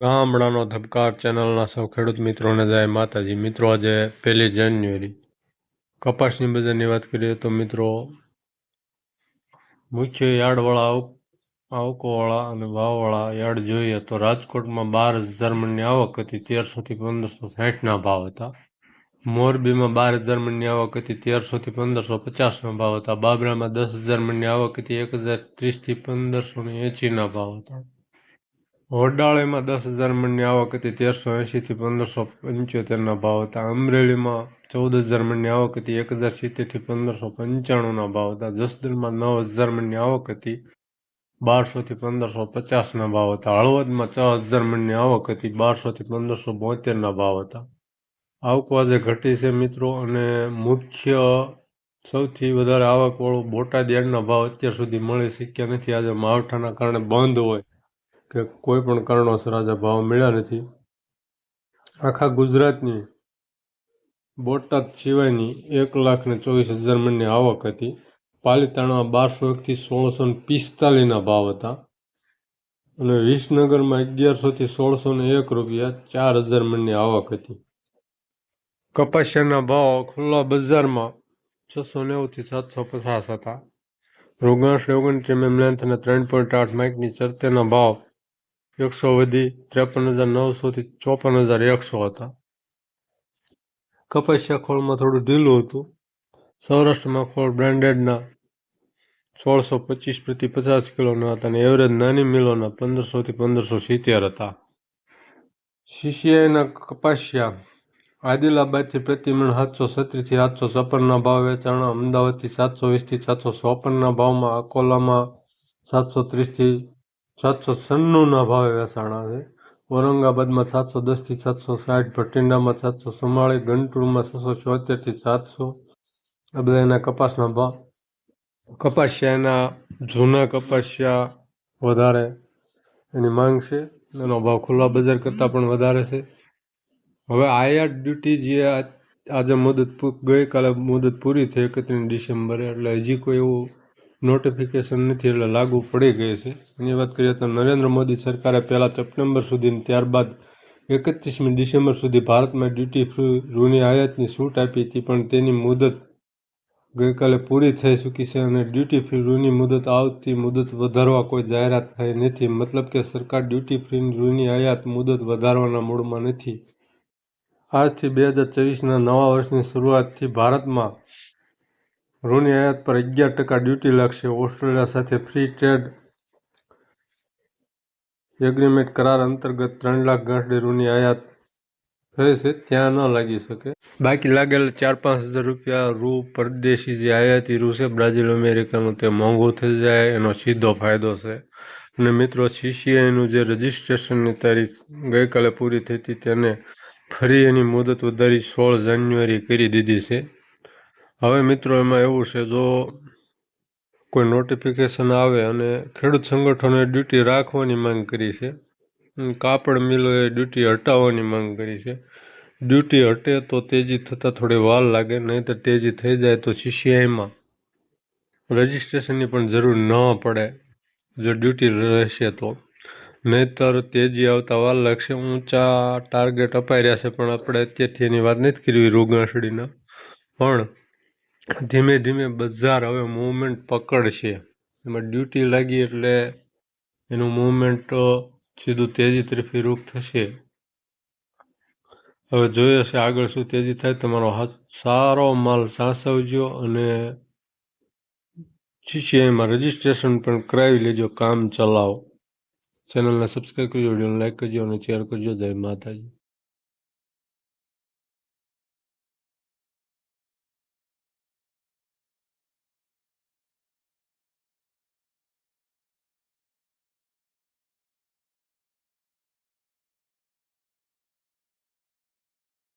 ગામડાનો ધબકાર ચેનલના સૌ ખેડૂત મિત્રોને જય માતાજી. મિત્રો, આજે પહેલી જાન્યુઆરી. કપાસની બજારની વાત કરીએ તો મિત્રો, મુખ્ય યાર્ડવાળા આવકોવાળા અને ભાવવાળા યાર્ડ જોઈએ તો રાજકોટમાં બાર હજાર મણની આવક હતી તેરસોથી પંદરસો સાઠના ભાવ હતા. મોરબીમાં બાર હજાર મણની આવક હતી તેરસોથી પંદરસો પચાસના ભાવ હતા. બાબરામાં દસ હજાર મણની આવક હતી એક હજાર ત્રીસથી પંદરસો ને એંશીના ભાવ હતા. વડાળીમાં દસ હજાર મણની આવક હતી, તેરસો એંશીથી પંદરસો પંચોતેરના ભાવ હતા. અમરેલીમાં ચૌદ હજાર મણની આવક હતી, એક હજાર સિત્તેરથી પંદરસો પંચાણુંના ભાવ હતા. જસદણમાં નવ હજાર મણની આવક હતી, બારસોથી પંદરસો પચાસના ભાવ હતા. હળવદમાં છ હજાર મણની આવક હતી, બારસોથી પંદરસો બોતેરના ભાવ હતા. આવક આજે ઘટી છે મિત્રો, અને મુખ્ય સૌથી વધારે આવકવાળું બોટાદ યાર્ડના ભાવ અત્યાર સુધી મળી શક્યા નથી. આજે માવઠાના કારણે બંધ હોય. કે કોઈ પણ કારણોસર આજે ભાવ મળ્યા નથી. આખા ગુજરાતની બોટાદ સિવાયની એક લાખ ને ચોવીસ હજાર મણની આવક હતી. પાલીતાણામાં બારસો એકથી સોળસો ને પિસ્તાલીસના ભાવ હતા. અને વિસનગરમાં અગિયારસોથી સોળસો ને એક રૂપિયા ચાર હજાર મણની આવક હતી. કપાસિયાના ભાવ ખુલ્લા બજારમાં છસો નેવુંથી સાતસો પચાસ હતા. ઓગણત્રીસ એમ લેન્થ અને ત્રણ પોઈન્ટ આઠ માઇકની ચરતેના ભાવ એકસો વધી, ત્રેપન હજાર નવસોથી ચોપન હજાર એકસો હતા. કપાસિયા ખોળમાં થોડું ઢીલું હતું. સૌરાષ્ટ્રમાં ખોળ બ્રાન્ડેડના સોળસો પચીસ પ્રતિ પચાસ કિલોના હતા અને એવરેજ નાની મિલોના પંદરસોથી પંદરસો સિત્તેર હતા. સીસીઆઈના કપાસિયા આદિલાબાદથી પ્રતિમણ સાતસો છત્રીસથી સાતસો છપ્પનના ભાવ વેચાણા, અમદાવાદથી સાતસો વીસથી સાતસો ચોપનના ભાવમાં, અકોલામાં સાતસો ત્રીસથી સાતસો છન્નુંના ભાવે વેચાણા છે. ઔરંગાબાદમાં સાતસો દસથી સાતસો સાઠ, ભટિંડામાં સાતસો ચુમ્માળીસ ગંટુરમાં છસો ચોતેરથી સાતસો. આ બધા એના કપાસના ભાવ કપાસિયાના, જૂના કપાસિયા વધારે એની માંગ છે. એનો ભાવ ખુલ્લા બજાર કરતાં પણ વધારે છે. હવે આયાત ડ્યુટી જે આજે મુદત ગઈકાલે મુદત પૂરી થઈ એકત્રીસ ડિસેમ્બરે, એટલે હજી કોઈ એવું નોટિફિકેશન નથી એટલે લાગુ પડી ગઈ છે. એની વાત કરીએ તો નરેન્દ્ર મોદી સરકારે પહેલાં સપ્ટેમ્બર સુધી ત્યારબાદ એકત્રીસમી ડિસેમ્બર સુધી ભારતમાં ડ્યુટી ફ્રી રૂની આયાતની છૂટ આપી હતી, પણ તેની મુદત ગઈકાલે પૂરી થઈ ચૂકી છે અને ડ્યુટી ફ્રી રૂની મુદત આવતી મુદત વધારવા કોઈ જાહેરાત થઈ નથી. મતલબ કે સરકાર ડ્યુટી ફ્રી રૂની આયાત મુદત વધારવાના મૂડમાં નથી. આજથી બે હજાર ચોવીસના નવા વર્ષની શરૂઆતથી ભારતમાં રૂની આયાત પર અગિયાર ટકા ડ્યુટી લાગશે. ઓસ્ટ્રેલિયા સાથે ફ્રી ટ્રેડ એગ્રીમેન્ટ કરાર અંતર્ગત ત્રણ લાખ ગાંઠડી રૂની આયાત થઈ છે. ત્યાં ન લાગી શકે. બાકી લાગેલા ચાર પાંચ હજાર રૂપિયા રૂ પરદેશી જે આયાતી રૂ છે, બ્રાઝિલ, અમેરિકાનું, તે મોંઘું થઈ જાય, એનો સીધો ફાયદો છે. અને મિત્રો સીસીઆઈનું જે રજિસ્ટ્રેશનની તારીખ ગઈકાલે પૂરી થઈ હતી, તેને ફરી એની મુદત વધારી સોળ જાન્યુઆરી કરી દીધી છે. હવે મિત્રો, એમાં એવું છે, જો કોઈ નોટિફિકેશન આવે અને ખેડૂત સંગઠનોએ ડ્યુટી રાખવાની માંગ કરી છે કાપડ મિલોએ ડ્યુટી હટાવવાની માંગ કરી છે ડ્યુટી હટે તો તેજી થતાં થોડી વાર લાગે નહીં તેજી થઈ જાય તો સીસીઆઈમાં રજિસ્ટ્રેશનની પણ જરૂર ન પડે, જો ડ્યુટી રહેશે તો. નહીતર તેજી આવતા વાર લાગશે, ઊંચા ટાર્ગેટ અપાઈ રહ્યા છે, પણ આપણે અત્યારથી એની વાત નથી કરવી, રૂગાંસડીના. પણ ધીમે ધીમે બજાર હવે મૂવમેન્ટ પકડશે. એમાં ડ્યુટી લાગી એટલે એનું મૂવમેન્ટ સીધું તેજી તરફી રૂપ થશે. હવે જોઈએ છે આગળ શું તેજી થાય. તમારો સારો માલ સાસવજો અને એમાં રજિસ્ટ્રેશન પણ કરાવી લેજો. કામ ચલાવો. ચેનલને સબસ્ક્રાઈબ કરજો વિડીયોને લાઈક કરજો અને શેર કરજો. જય માતાજી.